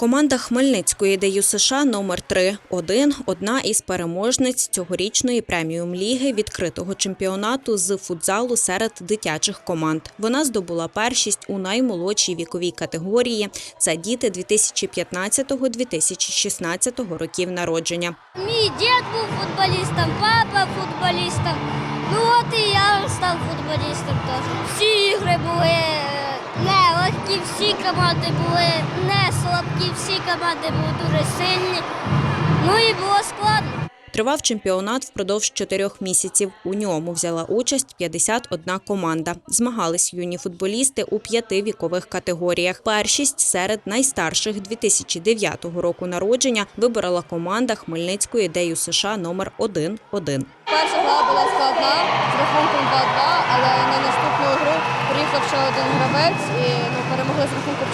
Команда Хмельницької ДЮ США номер 3 один одна із переможниць цьогорічної преміум ліги відкритого чемпіонату з футзалу серед дитячих команд. Вона здобула першість у наймолодшій віковій категорії. Це діти 2015-2016 років народження. Мій дід був футболістом, папа футболістом. Ну от і я став футболістом теж. Всі ігри були е, нелегкі, всі команди були не слабкі, всі команди були дуже сильні. Ну і було складно. Тривав чемпіонат впродовж чотирьох місяців. У ньому взяла участь 51 команда. Змагались юні футболісти у п'яти вікових категоріях. Першість серед найстарших 2009 року народження виборола команда Хмельницької ДЮ США номер 1-1. Перша гра була складна з рахунком 2-2, але на наступну гру приїхав ще один гравець і ну, перемогли з рахунком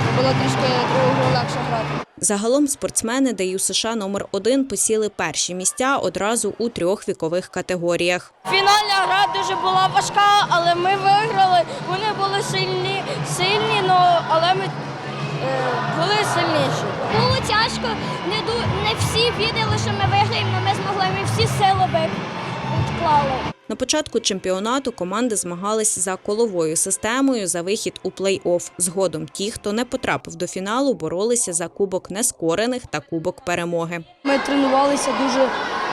4-0. Було трішки другу легше грати. Загалом спортсмени ДЮ США номер 1 посіли перші місця одразу у трьох вікових категоріях. Фінальна гра дуже була важка, але ми виграли. Вони були сильні, сильні, но, але ми е, були сильніші. Було тяжко, не, ду- не всі вірили, що ми виграємо, але ми змогли, ми всі сили відклали. На початку чемпіонату команди змагались за коловою системою за вихід у плей-офф. Згодом ті, хто не потрапив до фіналу, боролися за кубок нескорених та кубок перемоги. Ми тренувалися дуже,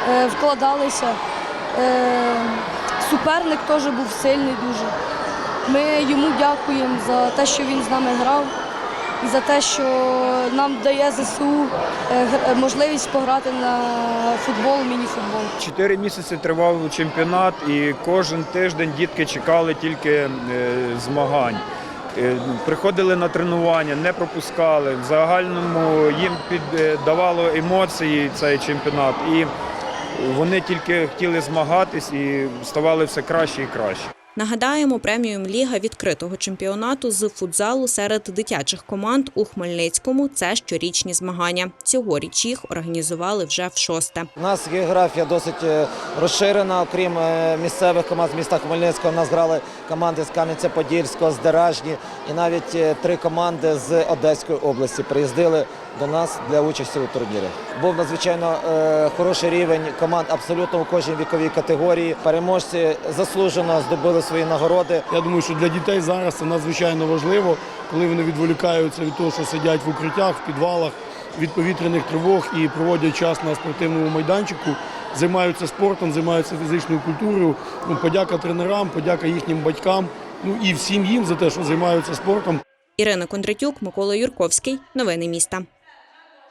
е, вкладалися. Е, суперник теж був сильний дуже. Ми йому дякуємо за те, що він з нами грав, за те, що нам дає ЗСУ е, можливість пограти на футбол, міні-футбол. Чотири місяці тривав чемпіонат, і кожен тиждень дітки чекали тільки е, змагань. Е, Приходили на тренування, не пропускали. В загальному їм піддавало емоції цей чемпіонат, і вони тільки хотіли змагатись і ставали все краще і краще. Нагадаємо, преміум ліга відкритого чемпіонату з футзалу серед дитячих команд у Хмельницькому це щорічні змагання. Цьогоріч їх організували вже в шосте. У нас географія досить е, розширена. Окрім е, місцевих команд з міста Хмельницького, у нас грали команди з Кам'янця-Подільського, з Деражні і навіть е, три команди з Одеської області приїздили до нас для участі у турнірі. Був надзвичайно е, хороший рівень команд абсолютно у кожній віковій категорії. Переможці заслужено здобули свої нагороди. Я думаю, що для дітей зараз це надзвичайно важливо, коли вони відволікаються від того, що сидять в укриттях, в підвалах, від повітряних тривог і проводять час на спортивному майданчику, займаються спортом, займаються фізичною культурою. Ну, подяка тренерам, подяка їхнім батькам, ну і всім їм за те, що займаються спортом. Ірина Кондратюк, Микола Юрковський. Новини міста.